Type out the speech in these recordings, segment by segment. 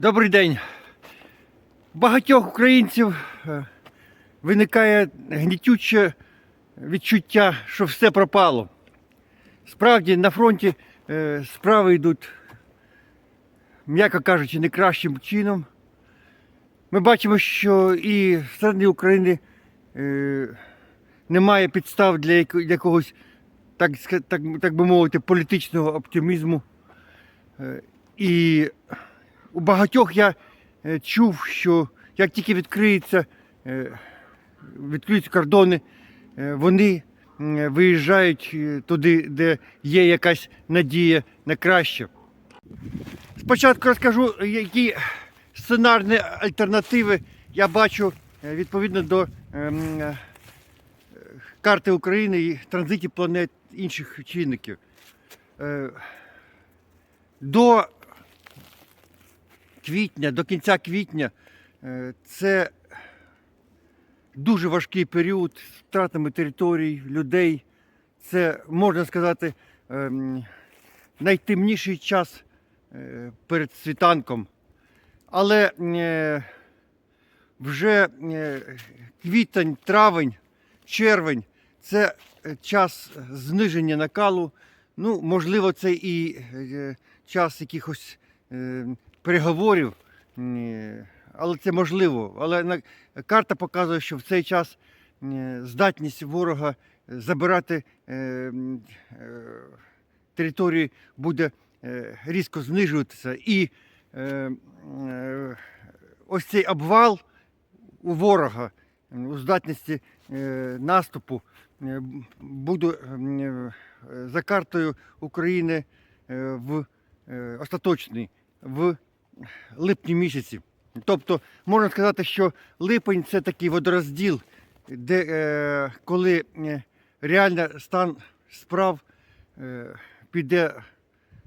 Добрий день. Багатьох українців е, виникає гнітюче відчуття, що все пропало. Справді на фронті е, справи йдуть, м'яко кажучи, не кращим чином. Ми бачимо, що і в стороні України е, немає підстав для якогось, так, так, так би мовити, політичного оптимізму. І у багатьох я е, чув, що як тільки відкриється, е, відкриються кордони, е, вони виїжджають туди, де є якась надія на краще. Спочатку розкажу, які сценарні альтернативи я бачу відповідно до карти України і транзитів планет інших чинників. До квітня, до кінця квітня е, це дуже важкий період з втратами територій, людей. Це, можна сказати, ем, найтемніший час е, перед світанком. Але е, вже квітень, травень, червень це час зниження накалу. Ну, можливо, це і час якихось е, переговорів, але це можливо. Але карта показує, що в цей час здатність ворога забирати е, е, території буде е, різко знижуватися. І ось цей обвал у ворога у здатності наступу буде за картою України в остаточний в липні місяці. Тобто можна сказати, що липень це такий водорозділ, де е, коли е, реально стан справ е, піде,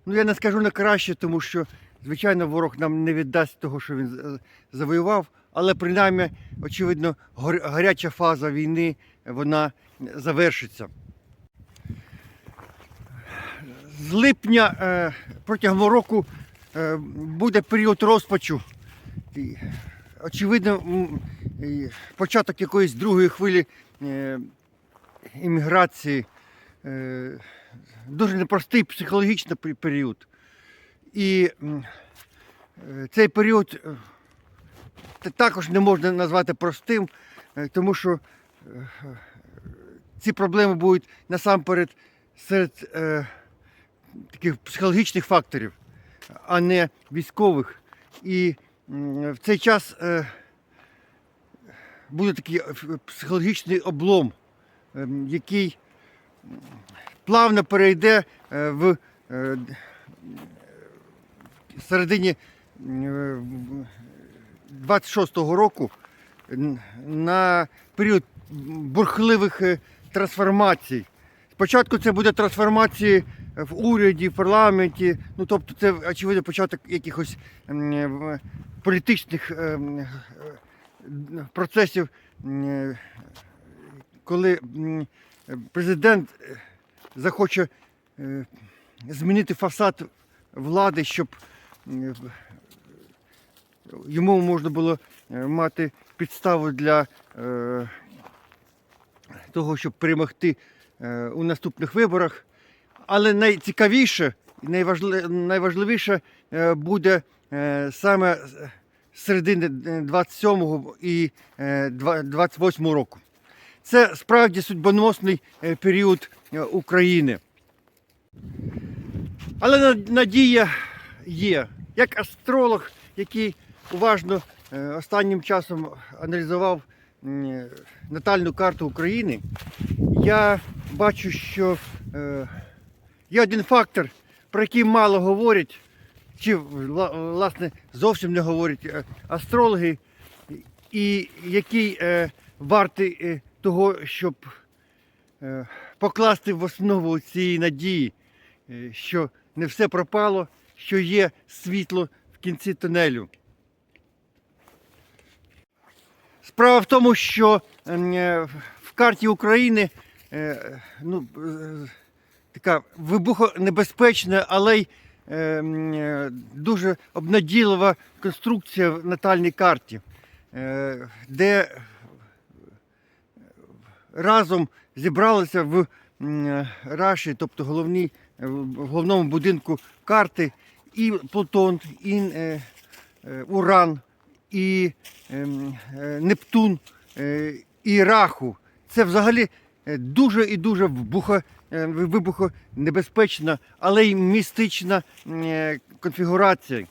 ну я не скажу на краще, тому що, звичайно, ворог нам не віддасть того, що він завоював, але принаймні, очевидно, гаряча фаза війни вона завершиться. З липня протягом року буде період розпачу. Очевидно, початок якоїсь другої хвилі е, імміграції. Е, дуже непростий психологічний період. І е, цей період е, також не можна назвати простим, е, тому що е, ці проблеми будуть насамперед серед е, таких психологічних факторів, а не військових. І в цей час е, буде такий е, психологічний облом, ем, який плавно перейде е, в середині е, 26-го року на період бурхливих трансформацій. Спочатку це буде трансформації в уряді, в парламенті. Ну тобто, це очевидно початок якихось політичних процесів, коли президент захоче змінити фасад влади, щоб е, йому можна було е, мати підставу для е, того, щоб перемогти у наступних виборах. Але найцікавіше, і найважли- найважливіше е, буде е, саме середини 27-го і е, 28-го року. Це справді судьбоносний період України. Але надія є. Як астролог, який уважно останнім часом аналізував натальну карту України, я бачу, що є один фактор, про який мало говорять, чи власне зовсім не говорять е, астрологи, і який е, вартий е, того, щоб е, покласти в основу цієї надії, е, що не все пропало, що є світло в кінці тунелю. Справа в тому, що е, в карті України е, ну, така вибухонебезпечна, але й е, е, дуже обнадійлива конструкція в натальній карті, е, де разом зібралися в е, Раші, тобто головній, е, в головному будинку карти, і Плутон, і е, е, Уран, і ем, е, Нептун, е, і Раху. Це взагалі е, дуже і дуже вибухо, е, вибухонебезпечна, але й містична е, конфігурація.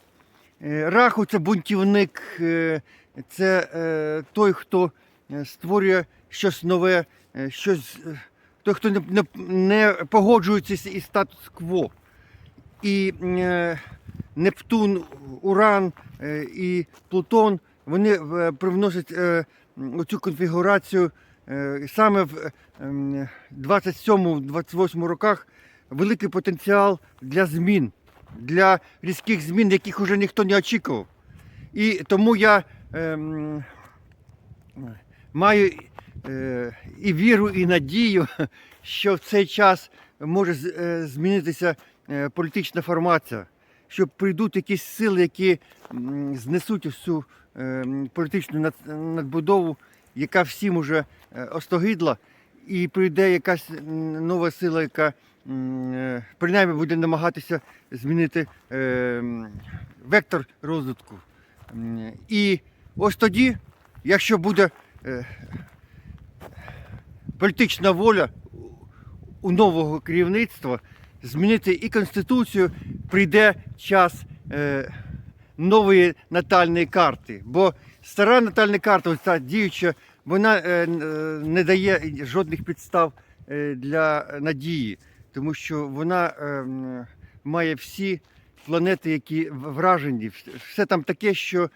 Е, Раху це бунтівник, е, це е, той, хто е, створює щось нове, е, щось, е, той, хто не, не, погоджується із статус-кво. І е, Нептун, Уран е, і Плутон вони е, привносять е, цю конфігурацію е, саме в е, ем, 27-28 роках великий потенціал для змін, для різких змін, яких уже ніхто не очікував. І тому я ем, маю е, і віру, і надію, що в цей час може е, змінитися е, політична формація, що прийдуть якісь сили, які знесуть всю е, політичну надбудову, яка всім уже е, остогидла, і прийде якась нова сила, яка е, принаймні буде намагатися змінити е, вектор розвитку. І ось тоді, якщо буде політична воля у нового керівництва змінити і конституцію, прийде час нової натальної карти. Бо стара натальна карта, ось ця діюча, вона е, е, не дає жодних підстав е, для надії, тому що вона має всі планети, які вражені. Все там таке, що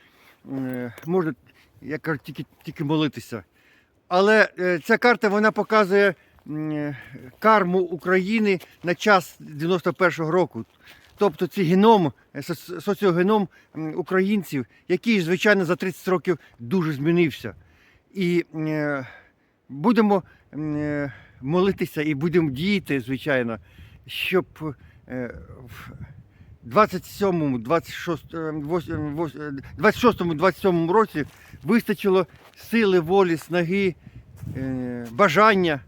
можна, як кажуть, тільки, тільки молитися. Але ця карта вона показує карму України на час 91-го року. Тобто це геном, е, соціогеном українців, який, звичайно, за 30 років дуже змінився. І е, будемо е, молитися і будемо діяти, звичайно, щоб в 27-му, 26-му, 27-му році вистачило сили, волі, снаги, бажання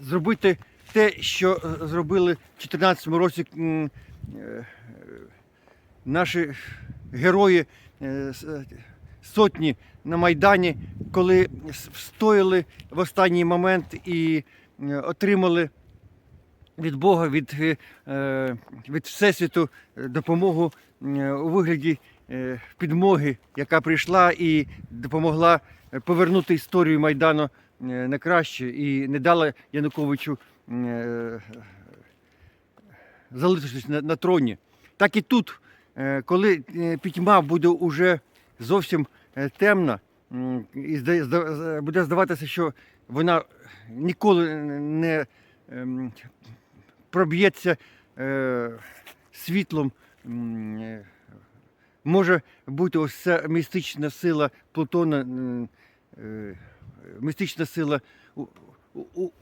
зробити те, що зробили в 2014 році наші герої е, е, сотні на Майдані, коли встояли в останній момент і е, отримали від Бога, від, е, е, від Всесвіту е, допомогу е, у вигляді е, підмоги, яка прийшла і допомогла е, повернути історію Майдану е, на краще. І не дала Януковичу е, залишитись на, на троні. Так і тут, е, коли е, пітьма буде уже зовсім е, темна, і буде здаватися, що вона ніколи не ем, проб'ється світлом. Може бути ось ця містична сила Плутона, містична сила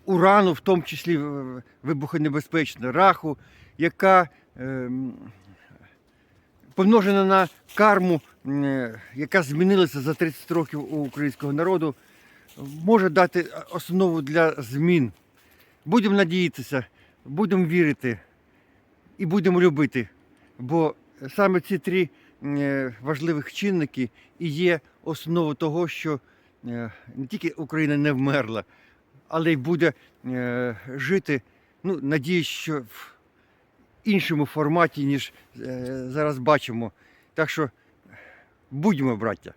урану, в тому числі е, вибухонебезпечна, раху, яка ем, помножена на карму, е, яка змінилася за 30 років у українського народу, може дати основу для змін. Будемо надіятися, будемо вірити і будемо любити. Бо саме ці три е, важливих чинники і є основою того, що е, не тільки Україна не вмерла, але й буде е, жити, ну, надіюсь, що в іншому форматі, ніж е, зараз бачимо. Так що будьмо, браття.